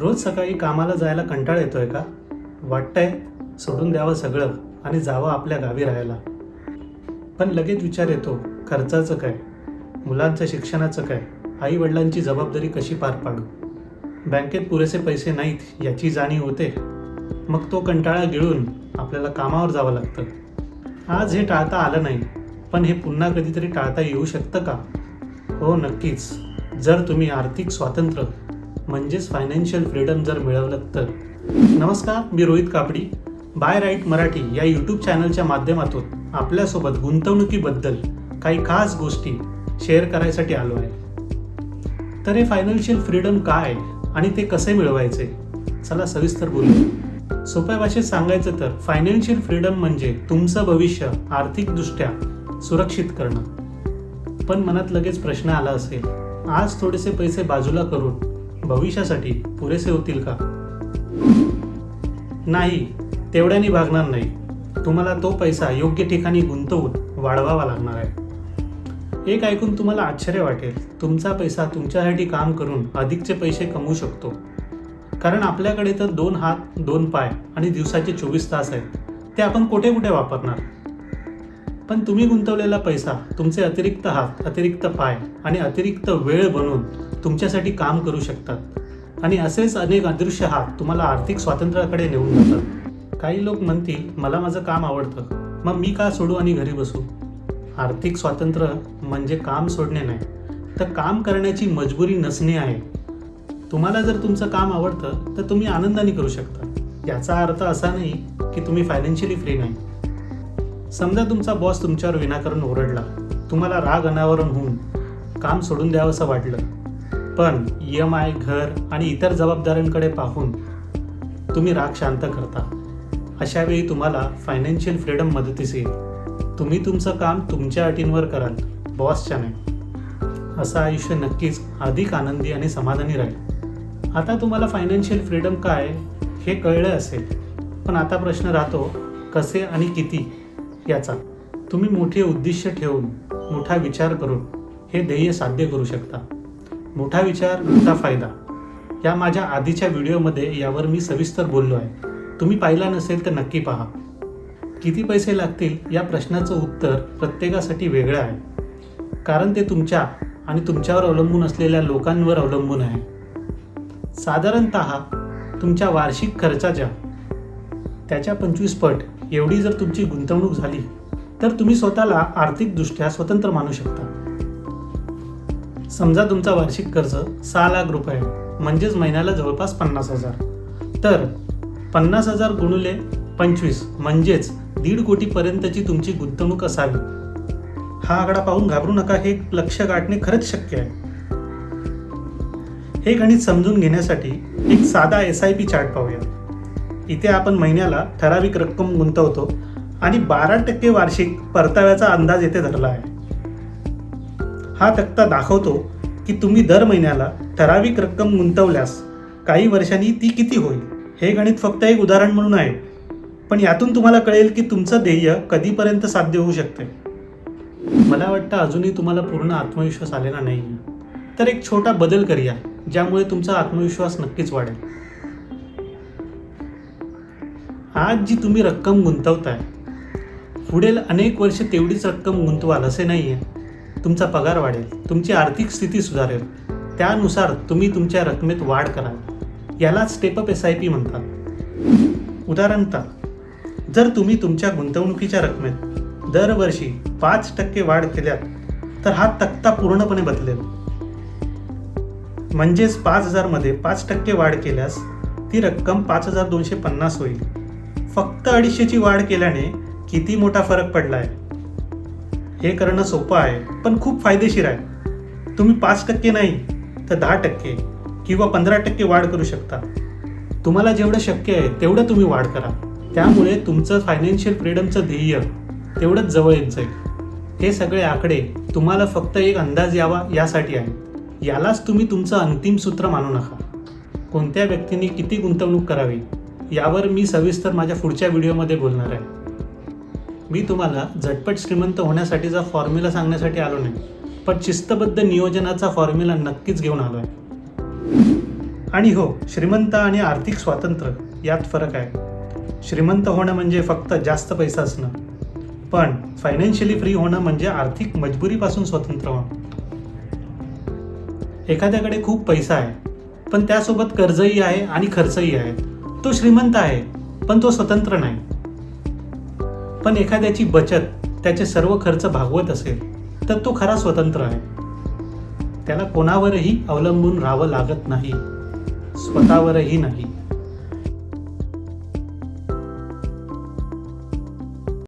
रोज सकाळी कामाला जायला कंटाळ येतोय का? वाटतंय सोडून द्यावं सगळं आणि जावं आपल्या गावी राहायला. पण लगेच विचार येतो खर्चाचं काय? मुलांचं शिक्षणाचं काय? आई वडिलांची जबाबदारी कशी पार पाडू? बँकेत पुरेसे पैसे नाहीत याची जाणीव होते. मग तो कंटाळा गिळून आपल्याला कामावर जावं लागतं. आज हे टाळता आलं नाही पण हे पुन्हा कधीतरी टाळता येऊ शकतं का? हो नक्कीच. जर तुम्ही आर्थिक स्वातंत्र्य म्हणजेच फायनान्शियल फ्रीडम जर मिळवलं तर. नमस्कार मी रोहित कापडी. बाय राईट मराठी या यूट्यूब चॅनलच्या माध्यमातून आपल्यासोबत गुंतवणुकीबद्दल काही खास गोष्टी शेअर करायसाठी आलो आहे. तर हे फायनान्शियल फ्रीडम काय आणि ते कसे मिळवायचे? चला सविस्तर बोलू सोप्या भाषेत सांगायचं तर फायनान्शियल फ्रीडम म्हणजे तुमचं भविष्य आर्थिकदृष्ट्या सुरक्षित करणं. पण मनात लगेच प्रश्न आला असेल आज थोडेसे पैसे बाजूला करून भविष्यासाठी पुरेसे होतील का? नाही तेवढ्याने भागणार नाही. तुम्हाला तो पैसा योग्य ठिकाणी गुंतवून वाढवावा लागणार आहे. एक ऐकून तुम्हाला आश्चर्य वाटेल तुमचा पैसा तुमच्यासाठी काम करून अधिकचे पैसे कमवू शकतो. कारण आपल्याकडे तर दोन हात दोन पाय आणि दिवसाचे चोवीस तास आहेत. ते आपण कुठे कुठे वापरणार? पण तुम्ही गुंतवलेला पैसा तुमचे अतिरिक्त हात अतिरिक्त पाय आणि अतिरिक्त वेळ बनवून तुमच्यासाठी काम करू शकतात. आणि असेच अनेक अदृश्य हात तुम्हाला आर्थिक स्वातंत्र्याकडे नेऊन जातात. काही लोक म्हणतील मला माझं काम आवडतं. मग मी का सोडू आणि घरी बसू? आर्थिक स्वातंत्र्य म्हणजे काम सोडणे नाही तर काम करण्याची मजबुरी नसणे आहे. तुम्हाला जर तुमचं काम आवडतं तर तुम्ही आनंदाने करू शकता. याचा अर्थ असा नाही की तुम्ही फायनान्शियली फ्री नाही. समजा तुमचा बॉस तुमच्यावर विनाकारण ओरडला. तुम्हाला राग अनावरण होऊन काम सोडून द्यावंसं वाटलं. पण ई एम आय घर आणि इतर जबाबदाऱ्यांकडे पाहून तुम्ही राग शांत करता. अशावेळी तुम्हाला फायनान्शियल फ्रीडम मदतीस येईल. तुम्ही तुमचं काम तुमच्या अटींवर कराल बॉसच्या नाही. असं आयुष्य नक्कीच अधिक आनंदी आणि समाधानी राहील. आता तुम्हाला फायनान्शियल फ्रीडम काय हे कळलं असेल. पण आता प्रश्न राहतो कसे आणि किती? याचा. तुम्ही मोठे उद्दिष्ट ठेवून मोठा विचार करून हे ध्येय साध्य करू शकता. मोठा विचार मोठा फायदा. या माझ्या आधीच्या व्हिडिओमध्ये यावर मी सविस्तर बोललो आहे. तुम्ही पाहिला नसेल तर नक्की पहा. किती पैसे लागतील या प्रश्नाचं उत्तर प्रत्येकासाठी वेगळं आहे. कारण ते तुमच्या आणि तुमच्यावर अवलंबून असलेल्या लोकांवर अवलंबून आहे. साधारणत तुमच्या वार्षिक खर्चाच्या त्याच्या पंचवीस पट एवढी जर तुमची गुंतवणूक झाली तर तुम्ही स्वतःला आर्थिकदृष्ट्या स्वतंत्र मानू शकता. समजा तुमचा वार्षिक खर्च सहा लाख रुपये म्हणजेच महिन्याला जवळपास पन्नास हजार. तर पन्नास हजार गुणुले पंचवीस म्हणजेच दीड कोटीपर्यंतची तुमची गुंतवणूक असावी. हा आकडा पाहून घाबरू नका हे लक्ष गाठणे खरंच शक्य आहे. हे गणित समजून घेण्यासाठी एक साधा एस आय पी चार्ट पाहूया. इथे आपण महिन्याला ठराविक रक्कम गुंतवतो आणि बारा टक्के वार्षिक परताव्याचा अंदाज येथे धरला आहे. हा तक्ता दाखवतो की तुम्ही दर महिन्याला ठराविक रक्कम गुंतवल्यास काही वर्षांनी ती किती होईल हे गणित फक्त एक उदाहरण म्हणून आहे. पण यातून तुम्हाला कळेल की तुमचं ध्येय कधीपर्यंत साध्य होऊ शकते. मला वाटतं अजूनही तुम्हाला पूर्ण आत्मविश्वास आलेला नाही तर एक छोटा बदल करूया ज्यामुळे तुमचा आत्मविश्वास नक्कीच वाढेल. आज जी तुम्ही रक्कम गुंतवताय पुढील अनेक वर्ष तेवढीच रक्कम गुंतवाल असे नाही आहे तुमचा पगार वाढेल तुमची आर्थिक स्थिती सुधारेल. त्यानुसार तुम्ही तुमच्या रकमेत वाढ कराल. यालाच स्टेपअप एस आय पी म्हणतात. उदाहरणतः जर तुम्ही तुमच्या गुंतवणुकीच्या रकमेत दरवर्षी पाच टक्के वाढ केल्यात तर हा तक्ता पूर्णपणे बदलेल. म्हणजेच पाच हजारमध्ये पाच टक्के वाढ केल्यास ती रक्कम पाच हजार दोनशे पन्नास होईल. फक्त अडीचशेची वाढ केल्याने किती मोठा फरक पडला आहे हे करणं सोपं आहे पण खूप फायदेशीर आहे. तुम्ही पाच टक्के नाही तर दहा टक्के किंवा पंधरा टक्के वाढ करू शकता. तुम्हाला जेवढं शक्य आहे तेवढं तुम्ही वाढ करा. त्यामुळे तुमचं फायनान्शियल फ्रीडमचं ध्येय तेवढंच जवळ येत जाईल हे सगळे आकडे तुम्हाला फक्त एक अंदाज यावा यासाठी आहे. यालाच तुम्ही तुमचं अंतिम सूत्र मानू नका. कोणत्या व्यक्तीने किती गुंतवणूक करावी? यावर मी सविस्तर माझ्या पुढच्या व्हिडिओमध्ये बोलणार आहे. मी तुम्हाला झटपट श्रीमंत होण्यासाठीचा फॉर्म्युला सांगण्यासाठी आलो नाही पण शिस्तबद्ध नियोजनाचा फॉर्म्युला नक्कीच घेऊन आलो आहे. आणि हो श्रीमंत आणि आर्थिक स्वातंत्र्य यात फरक आहे. श्रीमंत होणं म्हणजे फक्त जास्त पैसा असणं पण फायनान्शियली फ्री होणं म्हणजे आर्थिक मजबुरीपासून स्वतंत्र होणं. एखाद्याकडे खूप पैसा आहे पण त्यासोबत कर्जही आहे आणि खर्चही आहेत तो श्रीमंत आहे पण तो स्वतंत्र नाही. पण एखाद्याची बचत त्याचे सर्व खर्च भागवत असेल तर तो खरा स्वतंत्र आहे. त्याला कोणावरही अवलंबून राहावं लागत नाही स्वतःवरही नाही.